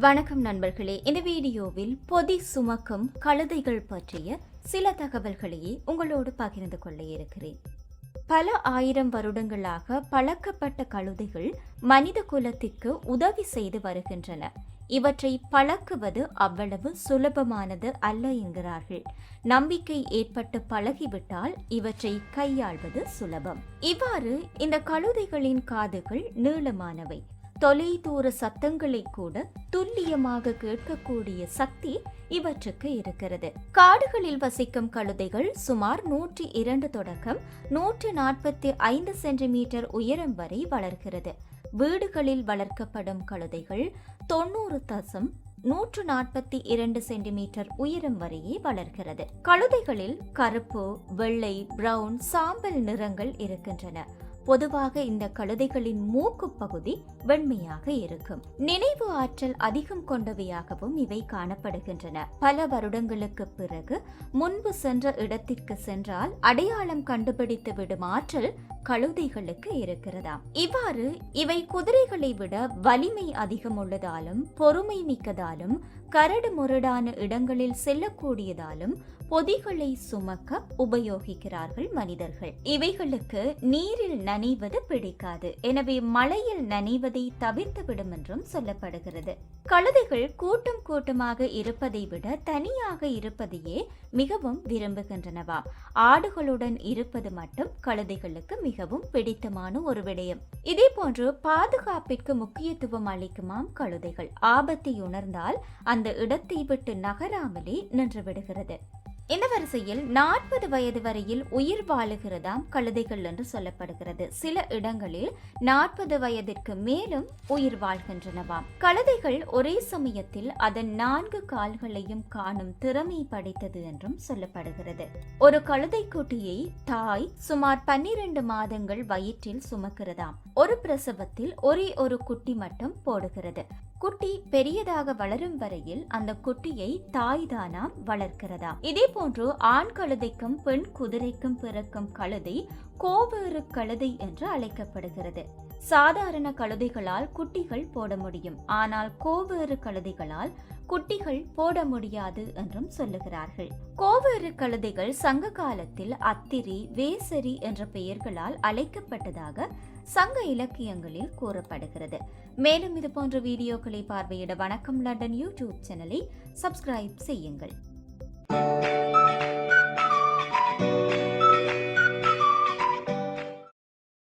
வணக்கம் நண்பர்களே. இந்த வீடியோவில் பொதி சுமக்கும் கழுதைகள் பற்றிய சில தகவல்களையே உங்களோடு பகிர்ந்து கொள்ள இருக்கிறேன். பல ஆயிரம் வருடங்களாக பழக்கப்பட்ட கழுதைகள் மனித குலத்திற்கு உதவி செய்து வருகின்றன. இவற்றை பழக்குவது அவ்வளவு சுலபமானது அல்ல என்கிறார்கள். நம்பிக்கை ஏற்பட்டு பழகிவிட்டால் இவற்றை கையாள்வது சுலபம். இவ்வாறு இந்த கழுதைகளின் காதுகள் நீளமானவை. தொலைதூர சத்தங்களை கூட துல்லியமாக கேட்கக்கூடிய சக்தி இவற்றுக்கு இருக்கிறது. காடுகளில் வசிக்கும் கழுதைகள் சுமார் நூற்றி இரண்டு தொடக்கம் நூற்று நாற்பத்தி ஐந்து சென்டிமீட்டர் உயரம் வரை வளர்கிறது. வீடுகளில் வளர்க்கப்படும் கழுதைகள் தொண்ணூறு தசம் நூற்று நாற்பத்தி இரண்டு சென்டிமீட்டர் உயரம் வரையே வளர்கிறது. கழுதைகளில் கருப்பு வெள்ளை பிரவுன் சாம்பல் நிறங்கள் இருக்கின்றன. பொதுவாக இந்த கழுதைகளின் மூக்கு பகுதி வெண்மையாக இருக்கும். நினைவு ஆற்றல் அதிகம் கொண்டவையாகவும் இவை காணப்படுகின்றன. பல வருடங்களுக்கு பிறகு முன்பு சென்ற இடத்திற்கு சென்றால் அடையாளம் கண்டுபிடித்து விடும் ஆற்றல் கழுதைகளுக்கு இருக்கிறதாம். இவ்வாறு இவை குதிரைகளை விட வலிமை அதிகம் உள்ளதாலும் பொறுமை மிக்கதாலும் கரடு முரடான இடங்களில் செல்லக்கூடியதாலும் பொதிகளை சுமக்க உபயோகிக்கிறார்கள் மனிதர்கள். இவைகளுக்கு நீரில் நனைவது பிடிக்காது. எனவே மழையில் நனைவதை தவிர்த்து விடும் என்றும் சொல்லப்படுகிறது. கழுதைகள் கூட்டம் கூட்டமாக இருப்பதை விட தனியாக இருப்பதையே மிகவும் விரும்புகின்றனவா? ஆடுகளுடன் இருப்பது மட்டும் கழுதைகளுக்கு மிகவும் பிடித்தமான ஒரு விடயம். இதே போன்று பாதுகாப்பிற்கு முக்கியத்துவம் அளிக்குமாம் கழுதைகள். ஆபத்தை உணர்ந்தால் அந்த இடத்தை விட்டு நகராமலே நின்று விடுகிறது. இந்த வரிசையில் நாற்பது வயது வரையில் உயிர் வாழுகிறதாம் கழுதைகள் என்று சொல்லப்படுகிறது. சில இடங்களில் நாற்பது வயதிற்கு மேலும் உயிர் வாழ்கின்றனவாம். கழுதைகள் ஒரே சமயத்தில் அதன் நான்கு கால்களையும் காணும் திறமை படைத்தது என்றும் சொல்லப்படுகிறது. ஒரு கழுதை குட்டியை தாய் சுமார் பன்னிரண்டு மாதங்கள் வயிற்றில் சுமக்கிறதாம். ஒரு பிரசவத்தில் ஒரே ஒரு குட்டி மட்டும் போடுகிறது. குட்டி பெரியதாக வளரும் வரையில் அந்த குட்டியை தாய்தானாம் வளர்க்கிறதா? இதே போன்று ஆண் கழுதைக்கும் பெண் குதிரைக்கும் பிறக்கும் கழுதை கோவேறு கழுதை என்று அழைக்கப்படுகிறது. சாதாரண கழுதைகளால் குட்டிகள் போட முடியும். ஆனால் கோவேறு கழுதைகளால் குட்டிகள் போட முடியாது என்றும் சொல்லுகிறார்கள். கோவேறு கழுதைகள் சங்க காலத்தில் அத்திரி வேசரி என்ற பெயர்களால் அழைக்கப்பட்டதாக சங்க இலக்கியங்களில் கூறப்படுகிறது. மேலும் இது போன்ற வீடியோக்களை பார்வையிட வணக்கம் லண்டன் யூடியூப் சேனலை சப்ஸ்கிரைப் செய்யுங்கள்.